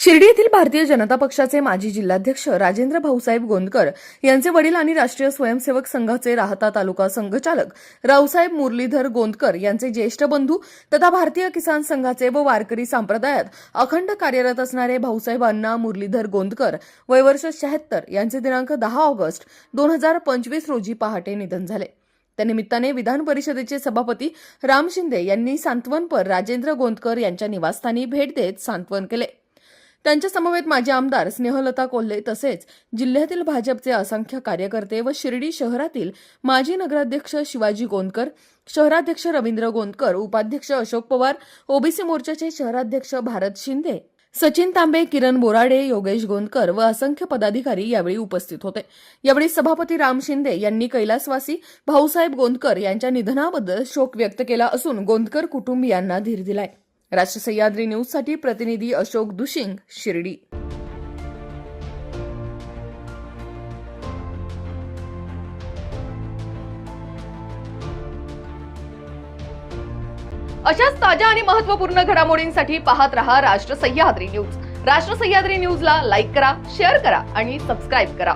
शिर्डी येथील भारतीय जनता पक्षाचे माजी जिल्हाध्यक्ष राजेंद्र भाऊसाहेब गोंदकर यांचे वडील आणि राष्ट्रीय स्वयंसेवक संघाचे राहता तालुका संघचालक रावसाहेब मुरलीधर गोंदकर यांचे ज्येष्ठ बंधू तथा भारतीय किसान संघाचे व वारकरी संप्रदायात अखंड कार्यरत असणारे भाऊसाहेब अण्णा मुरलीधर गोंदकर वयवर्ष शहात्तर यांचे दिनांक दहा ऑगस्ट दोन हजार पंचवीस रोजी पहाटे निधन झाले. त्यानिमित्ताने विधान परिषदेचे सभापती राम शिंदे यांनी सांत्वनपर राजेंद्र गोंदकर यांच्या निवासस्थानी भेट देत सांत्वन केले. त्यांच्या समवेत माजी आमदार स्नेहलता कोल्हे तसेच जिल्ह्यातील भाजपचे असंख्य कार्यकर्ते व शिर्डी शहरातील माजी नगराध्यक्ष शिवाजी गोंदकर शहराध्यक्ष रवींद्र गोंदकर उपाध्यक्ष अशोक पवार ओबीसी मोर्चाचे शहराध्यक्ष भारत शिंदे सचिन तांबे किरण बोराडे योगेश गोंदकर व असंख्य पदाधिकारी यावेळी उपस्थित होते. यावेळी सभापती राम शिंदे यांनी कैलासवासी भाऊसाहेब गोंदकर यांच्या निधनाबद्दल शोक व्यक्त केला असून गोंदकर कुटुंबियांना धीर दिलाय. राष्ट्र सह्याद्री न्यूजसाठी प्रतिनिधी अशोक दुशिंग शिर्डी. अशाच ताज्या आणि महत्त्वपूर्ण घडामोडींसाठी पाहत रहा राष्ट्र सह्याद्री न्यूज. राष्ट्र सह्याद्री न्यूजला लाईक करा शेअर करा आणि सबस्क्राईब करा.